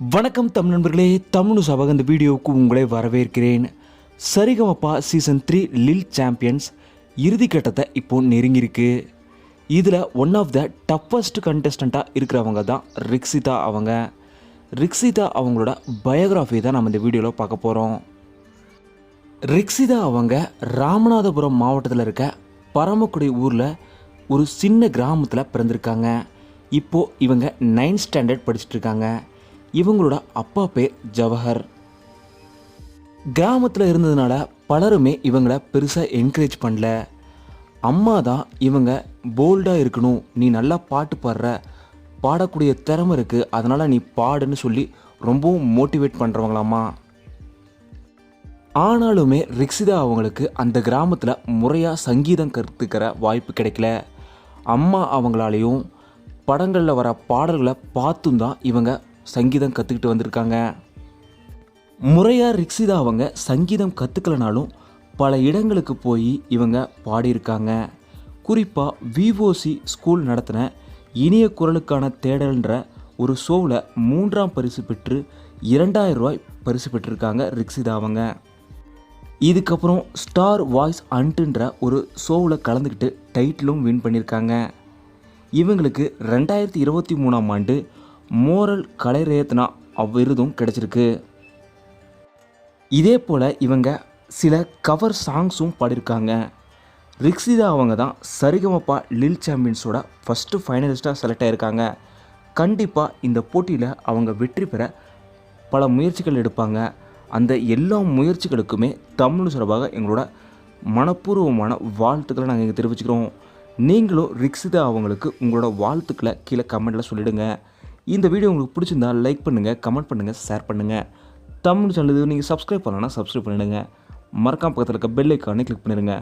வணக்கம் தமிழ் நண்பர்களே தமிழ் சபக இந்த வீடியோவுக்கு உங்களை வரவேற்கிறேன். Saregamapa season three lil champions இறுதிக்கட்டத்தை இப்போ நெருங்கியிருக்கு. இதில் ஒன் ஆஃப் த டஃபஸ்ட் கண்டஸ்டண்ட்டாக இருக்கிறவங்க தான் ரிக்ஸிதா அவங்க. ரிக்ஸிதா அவங்களோட பயோகிராஃபி தான் நம்ம இந்த வீடியோவில் பார்க்க போகிறோம் ரிக்ஸிதா அவங்க ராமநாதபுரம் மாவட்டத்தில் இருக்க பரமக்குடி ஊரில் ஒரு சின்ன கிராமத்தில் பிறந்திருக்காங்க. இப்போது இவங்க நைன்த் ஸ்டாண்டர்ட் படிச்சுட்டு இருக்காங்க. இவங்களோட அப்பா பேர் ஜவஹர். கிராமத்தில் இருந்ததுனால பலருமே இவங்கள பெருசாக என்கரேஜ் பண்ணல. அம்மா தான் இவங்க போல்டாக இருக்கணும் நீ நல்லா பாட்டு பாடுற பாடக்கூடிய திறமை இருக்குது அதனால் நீ பாடுன்னு சொல்லி ரொம்பவும் மோட்டிவேட் பண்ணுறவங்களாம்மா ஆனாலுமே ரிக்ஸிதா அவங்களுக்கு அந்த கிராமத்தில் முறையாக சங்கீதம் கற்றுக்கிற வாய்ப்பு கிடைக்கல. அம்மா அவங்களாலையும் படங்களில் வர பாடல்களை பார்த்தும் தான் இவங்க சங்கீதம் கற்றுக்கிட்டு வந்திருக்காங்க. முறையாக ரிக்ஸிதா அவங்க சங்கீதம் கற்றுக்கலனாலும் பல இடங்களுக்கு போய் இவங்க பாடியிருக்காங்க. குறிப்பாக விஓசி ஸ்கூல் நடத்தின இனிய குரலுக்கான தேடல்ன்ற ஒரு ஷோவில் மூன்றாம் பரிசு பெற்று இரண்டாயிரம் ரூபாய் பரிசு பெற்றிருக்காங்க ரிக்ஸிதா அவங்க. இதுக்கப்புறம் ஸ்டார் வாய்ஸ் அன்ட்டுன்ற ஒரு ஷோவில் கலந்துக்கிட்டு டைட்டிலும் வின் பண்ணியிருக்காங்க. இவங்களுக்கு ரெண்டாயிரத்தி இருபத்தி மூணாம் ஆண்டு மோரல் கலைரத்னா அவ்விருதும் கிடைச்சிருக்கு. இதே போல் இவங்க சில கவர் சாங்ஸும் பாடியிருக்காங்க. ரிக்ஸிதா அவங்க தான் சரிகமப்பா லில் சாம்பியன்ஸோட ஃபஸ்ட்டு ஃபைனலிஸ்ட்டாக செலக்ட் ஆகியிருக்காங்க கண்டிப்பாக இந்த போட்டியில் அவங்க வெற்றி பெற பல முயற்சிகள் எடுப்பாங்க. அந்த எல்லா முயற்சிகளுக்குமே தமிழ் சார்பாக எங்களோட மனப்பூர்வமான வாழ்த்துக்களை நாங்கள் இங்கே தெரிவிச்சுக்கிறோம். நீங்களும் ரிக்ஸிதா அவங்களுக்கு உங்களோட வாழ்த்துக்களை கீழே கமெண்ட்டில் சொல்லிவிடுங்க இந்த வீடியோ உங்களுக்கு பிடிச்சிருந்தா லைக் பண்ணுங்கள் கமெண்ட் பண்ணுங்கள் ஷேர் பண்ணுங்கள் தமிழ் சேனல் நீங்கள் சப்ஸ்கிரைப் பண்ணலன்னா சப்ஸ்கிரைப் பண்ணிடுங்க. மறக்காம பக்கத்தில் இருக்க பெல் ஐக்கானே கிளிக் பண்ணிடுங்க.